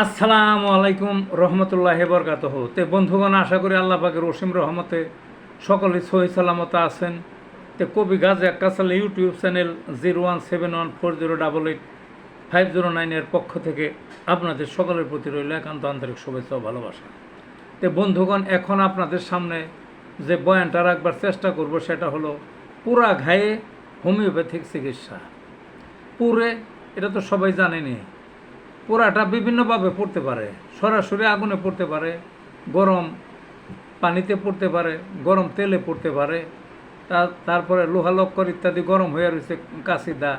আসসালামু আলাইকুম রহমতুল্লাহ বরকাত তে বন্ধুগণ, আশা করি আল্লাহ পাকের রসিম রহমতে সকলে সহি সালামত আছেন। তে কবি Gazi আক্কাসাল YouTube channel zero one seven one four zero double eight five zero নাইনের পক্ষ থেকে আপনাদের সকলের প্রতি রইল একান্ত আন্তরিক শুভেচ্ছা ও ভালোবাসা। তে বন্ধুগণ, এখন আপনাদের সামনে যে বয়ানটা রাখবার চেষ্টা করব সেটা হলো, পুরা ঘায়ে হোমিওপ্যাথিক চিকিৎসা। পুরে, এটা তো সবাই জানেনি পোড়াটা বিভিন্নভাবে পড়তে পারে। সরাসরি আগুনে পড়তে পারে, গরম পানিতে পড়তে পারে, গরম তেলে পড়তে পারে, তা- তারপরে লোহা লক্কর ইত্যাদি গরম হয়ে রয়েছে কাশিদা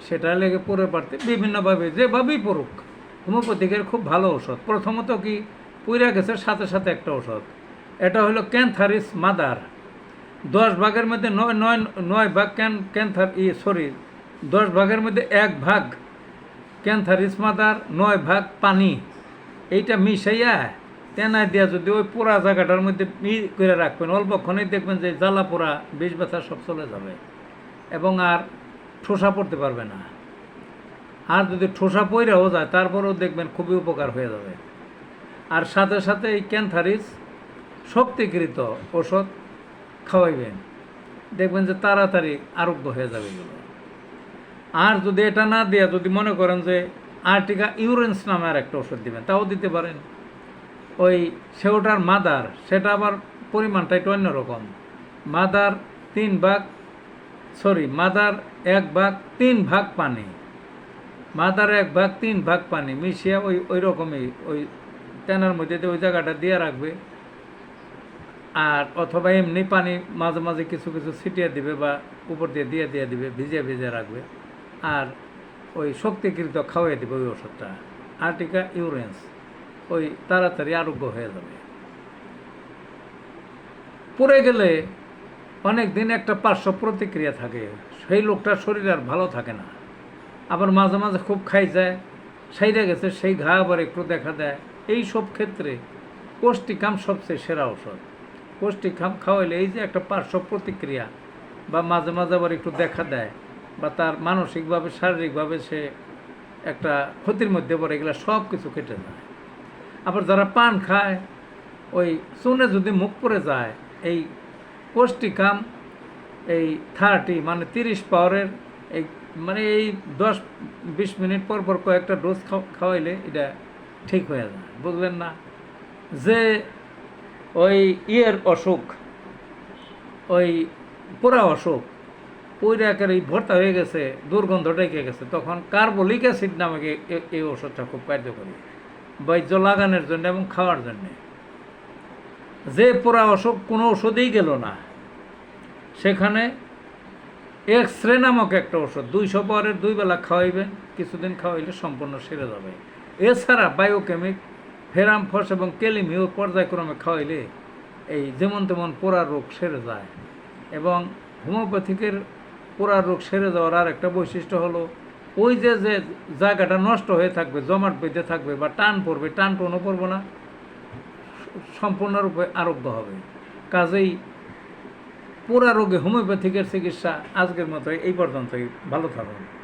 সেটা লেগে পড়ে পারতে বিভিন্নভাবে, যেভাবেই পড়ুক। হোমিওপ্যাথিকের খুব ভালো ঔষধ। প্রথমত কি, পুইরা গেছে, সাথে সাথে একটা ওষুধ এটা হলো ক্যান্থারিস মাদার। দশ ভাগের মধ্যে নয় নয় নয় ভাগ ক্যান, ক্যান্থার, ই, সরি, দশ ভাগের মধ্যে এক ভাগ ক্যান্থারিস মাদার, নয় ভাগ পানি। এইটা মিশাইয়া তেনায় দিয়া যদি ওই পোড়া জায়গাটার মধ্যে ই করে রাখবেন, অল্পক্ষণেই দেখবেন যে জ্বালা পোড়া বিষ ব্যথা সব চলে যাবে এবং আর ঠোসা পড়তে পারবে না। আর যদি ঠোসা পইরাও যায়, তারপরেও দেখবেন খুবই উপকার হয়ে যাবে। আর সাথে সাথে এই ক্যান্থারিস শক্তিকৃত ওষুধ খাওয়াইবেন। দেখবেন যে তাড়াতাড়ি আরোগ্য হয়ে যাবে এগুলো। আর যদি এটা না দিয়ে, যদি মনে করেন যে আর্টিকা ইউরেন্স নামে আর একটা ওষুধ দিবেন, তাও দিতে পারেন। ওই সেওটার মাদার, সেটা আবার পরিমাণটা একটু অন্যরকম মাদার তিন ভাগ সরি মাদার এক ভাগ, তিন ভাগ পানি। মাদার এক ভাগ, তিন ভাগ পানি মিশিয়ে ওই ওই রকমই, ওই তেনার মধ্যে ওই জায়গাটা দিয়ে রাখবে। আর অথবা এমনি পানি মাঝে মাঝে কিছু কিছু ছিটিয়ে দিবে বা উপর দিয়ে দিয়ে দিয়ে দিবে, ভিজিয়ে ভিজিয়ে রাখবে। আর ওই শক্তিকৃত খাওয়াই দিবে ওই ওষুধটা। Urtica urens. ওই তাড়াতাড়ি আরোগ্য হয়ে যাবে। পড়ে গেলে অনেক দিন একটা পার্শ্ব প্রতিক্রিয়া থাকে। সেই লোকটার শরীর আর ভালো থাকে না। আবার মাঝে মাঝে খুব খাই যায় সাইডে গেছে, সেই ঘা আবার একটু দেখা দেয়। এই সব ক্ষেত্রে পৌষ্টিকাম সবচেয়ে সেরা ঔষধ। পৌষ্টিকাম খাওয়াইলে এই যে একটা পার্শ্ব প্রতিক্রিয়া বা মাঝে মাঝে আবার একটু দেখা দেয় বা তার মানসিকভাবে, শারীরিকভাবে সে একটা ক্ষতির মধ্যে পড়ে, এগুলো সব কিছু কেটে যায়। আবার যারা পান খায়, ওই চুনে যদি মুখ পড়ে যায়, এই পৌষ্টিকাম, এই থার্টি মানে তিরিশ পাওয়ারের, এই মানে এই দশ, বিশ মিনিট পর পর কয়েকটা ডোজ খাওয়াইলে এটা ঠিক হয়ে যায়, বুঝলেন না? যে ওই ইয়ের অসুখ, ওই পোড়া অসুখ পুরে একের এই ভর্তা হয়ে গেছে, দুর্গন্ধ ডেকে গেছে, তখন কার্বলিক অ্যাসিড নামে এই ওষুধটা খুব কার্যকরী। বৈদ্য লাগানোর জন্য এবং খাওয়ার জন্যে। যে পোড়া অসুখ কোনো ওষুধেই গেল না। সেখানে এক্স রে নামক একটা ওষুধ দুইশো পাওয়ারের দুই বেলা খাওয়াইবেন, কিছুদিন খাওয়াইলে সম্পূর্ণ সেরে যাবে। এছাড়া বায়োকেমিক ফেরামফস এবং কেলিমিও পর্যায়ক্রমে খাওয়াইলে এই যেমন তেমন পোড়া রোগ সেরে যায় এবং হোমিওপ্যাথিকের পোড়া রোগ সেরে যাওয়ার আর একটা বৈশিষ্ট্য হলো, ওই যে যে জায়গাটা নষ্ট হয়ে থাকবে, জমাট বেঁধে থাকবে বা টান পড়বে, টান টনও পড়বে না, সম্পূর্ণরূপে আরোগ্য হবে। কাজেই পোড়া রোগে হোমিওপ্যাথিকের চিকিৎসা আজকের মতো এই পর্যন্তই। ভালো থাকুন।